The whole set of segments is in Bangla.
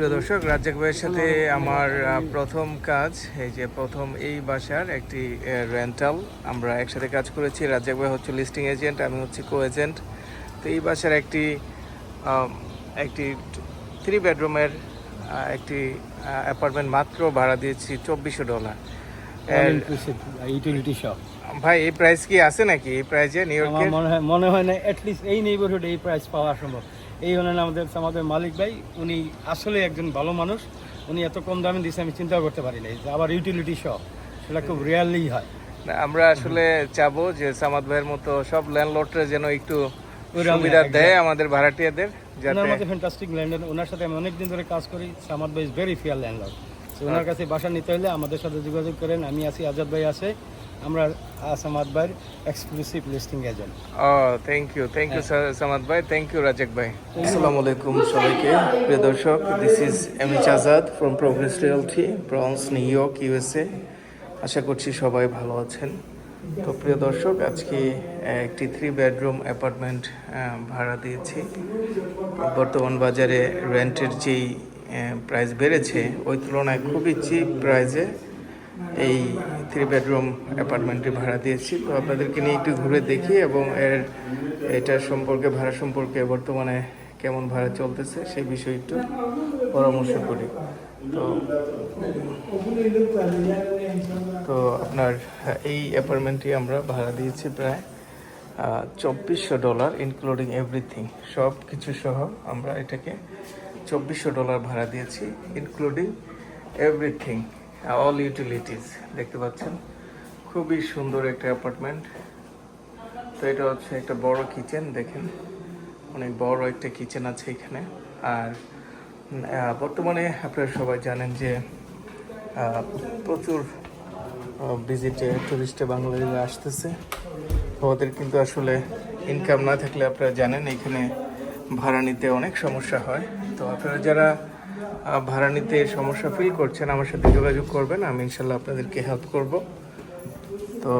প্রিয় দর্শক রাজ্জাক ভাইয়ের সাথে আমার প্রথম কাজ এই যে প্রথম এই বাসার একটি রেন্টাল আমরা একসাথে কাজ করেছি। রাজ্জাক ভাই হচ্ছে লিস্টিং এজেন্ট আমি হচ্ছে কো এজেন্ট তো এই বাসার একটি একটি থ্রি বেডরুমের একটি অ্যাপার্টমেন্ট মাত্র ভাড়া দিয়েছি চব্বিশশো ডলার ইউটিলিটি শপ ভাই এই প্রাইস কি আছে নাকি? এই প্রাইজে নিউ আমার ইয়র্কের মনে হয় মনে হয় না অ্যাটলিস্ট এই নেইবারহুড এই প্রাইস পাওয়া সম্ভব। এই হলেন আমাদের আমাদের মালিক ভাই। উনি আসলে একজন ভালো মানুষ। উনি এত কম দামে দিচ্ছে আমি চিন্তা করতে পারি নাই। আবার ইউটিলিটি শপ সেটা খুব রেয়ারলি হয়। না, আমরা আসলে চাবো যে সামাদ ভাইয়ের মতো সব ল্যান্ডলর্ডরা যেন একটু সুবিধা দেয় আমাদের ভাড়াটিয়াদের যাতে ফ্যান্টাস্টিক ল্যান্ডার ওনার সাথে আমি অনেকদিন ধরে কাজ করি। সামাদ ভাই is very fair landlord owner কাছে বাসা নিতে হলে আমাদের সাথে যোগাযোগ করেন। আমি আছি আজাদ ভাই আছে। আমরা সামাদ ভাইয়ের exclusive listing agent O thank you thank you Samad ভাই থ্যাংক ইউ রাজাক ভাই। আসসালামু আলাইকুম সবাইকে। প্রিয় দর্শক this is M H Azad from Progress Realty Bronx New York USA আশা করছি সবাই ভালো আছেন। তো প্রিয় দর্শক আজকে একটি থ্রি বেডরুম অ্যাপার্টমেন্ট ভাড়া দিয়েছি। বর্তমান বাজারে রেন্টের যেই প্রাইস বেড়েছে ওই তুলনায় খুবই চিপ প্রাইসে এই থ্রি বেডরুম অ্যাপার্টমেন্টটি ভাড়া দিয়েছি। তো আপনাদেরকে নিয়ে একটু ঘুরে দেখি এবং এর এটার সম্পর্কে, ভাড়া সম্পর্কে বর্তমানে কেমন ভাড়া চলতেছে সেই বিষয়ে একটু পরামর্শ করি। তো তো আপনার, এই অ্যাপার্টমেন্টটি আমরা ভাড়া দিয়েছি প্রায় চব্বিশশো ডলার ইনক্লুডিং এভরিথিং সব কিছু সহ আমরা এটাকে চব্বিশশো ডলার ভাড়া দিয়েছি ইনক্লুডিং এভরিথিং অল ইউটিলিটিস দেখতে পাচ্ছেন? খুবই সুন্দর একটা অ্যাপার্টমেন্ট তো এটা হচ্ছে একটা বড় কিচেন দেখেন। অনেক বড় একটা কিচেন আছে এখানে। আর বর্তমানে আপনারা সবাই জানেন যে প্রচুর ভিজিটে টুরিস্টে বাংলাদেশে আসতেছে। তো ওদের কিন্তু আসলে ইনকাম না থাকলে আপনারা জানেন, এখানে ভাড়া নিতে অনেক সমস্যা হয়। তো আপনারা যারা ভাড়া নিতে সমস্যা ফিল করছেন, আমার সাথে যোগাযোগ করবেন, আমি ইনশাল্লাহ আপনাদেরকে হেল্প করব। তো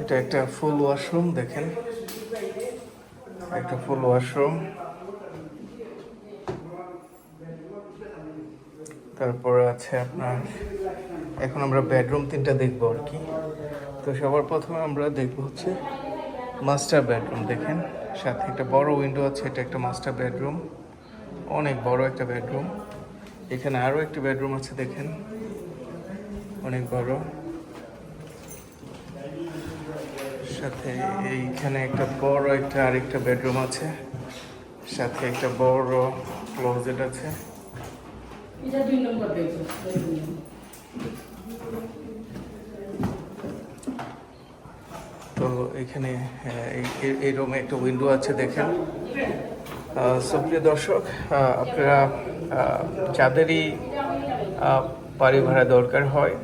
এটা একটা ফুল ওয়াশরুম দেখেন। একটা ফুল ওয়াশরুম তারপরে আছে আপনার, এখন আমরা বেডরুম তিনটা দেখব আর কি। তো সবার প্রথমে আমরা দেখব হচ্ছে মাস্টার বেডরুম দেখেন। সাথে একটা বড় উইন্ডো আছে, এটা একটা মাস্টার বেডরুম অনেক বড় একটা বেডরুম। এখানে আরও একটি বেডরুম আছে দেখেন। অনেক বড়। সাথে এইখানে একটা বড় একটা আরেকটা বেডরুম আছে। সাথে একটা বড় ক্লোজেট আছে। তো এখানে আহ, এই- রুমে একটা উইন্ডো আছে দেখেন। সুপ্রিয় দর্শক আপনারা যাদেরই বাড়ি ভাড়া দরকার হয়।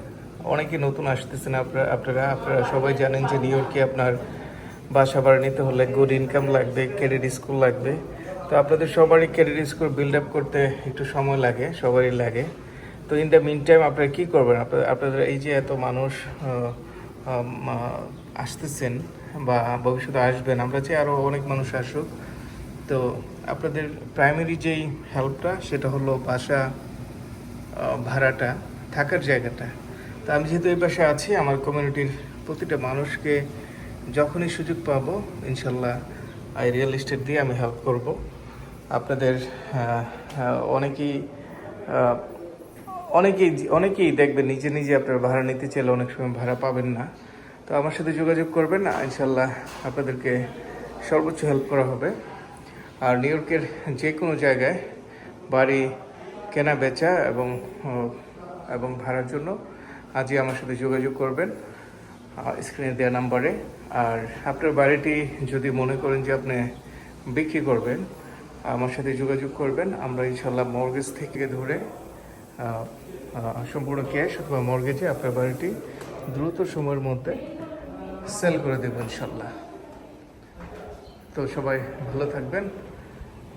অনেকে নতুন আসতেছেন আপনারা আপনারা আপনারা সবাই জানেন যে নিউ ইয়র্কে আপনার বাসা ভাড়া নিতে হলে গুড ইনকাম লাগবে ক্রেডিট স্কোর লাগবে। তো আপনাদের সবারই ক্রেডিট স্কোর বিল্ড আপ করতে একটু সময় লাগে, সবারই লাগে। তো ইন দ্য মিন টাইম আপনারা কী করবেন? আপনাদের এই যে এত মানুষ আসতেছেন বা ভবিষ্যতে আসবেন, আমরা চাই আরও অনেক মানুষ আসুক। তো আপনাদের প্রাইমারি যেই হেল্পটা সেটা হলো বাসা ভাড়াটা, থাকার জায়গাটা। তো আমি যেহেতু এই পাশে আছি, আমার কমিউনিটির প্রতিটা মানুষকে যখনই সুযোগ পাবো, ইনশাল্লাহ এই রিয়েল এস্টেট দিয়ে আমি হেল্প করব। আপনাদের অনেকেই অনেকেই অনেকেই দেখবেন, নিজে নিজে আপনার ভাড়া নিতে চাইলে অনেক সময় ভাড়া পাবেন না। তো আমার সাথে যোগাযোগ করবেন, ইনশাল্লাহ আপনাদেরকে সর্বোচ্চ হেল্প করা হবে। আর নিউ ইয়র্কের যে কোনো জায়গায় বাড়ি কেনা, বেচা এবং এবং ভাড়ার জন্য আজই আমার সাথে যোগাযোগ করবেন স্ক্রিনে দেওয়া নাম্বারে আর আপনার বাড়িটি যদি মনে করেন যে আপনি বিক্রি করবেন, আমার সাথে যোগাযোগ করবেন। আমরা ইনশাল্লাহ মর্গেজ থেকে ধরে সম্পূর্ণ ক্যাশ অথবা মর্গেজে আপনার বাড়িটি দ্রুত সময়ের মধ্যে সেল করে দেবো ইনশাল্লাহ তো সবাই ভালো থাকবেন।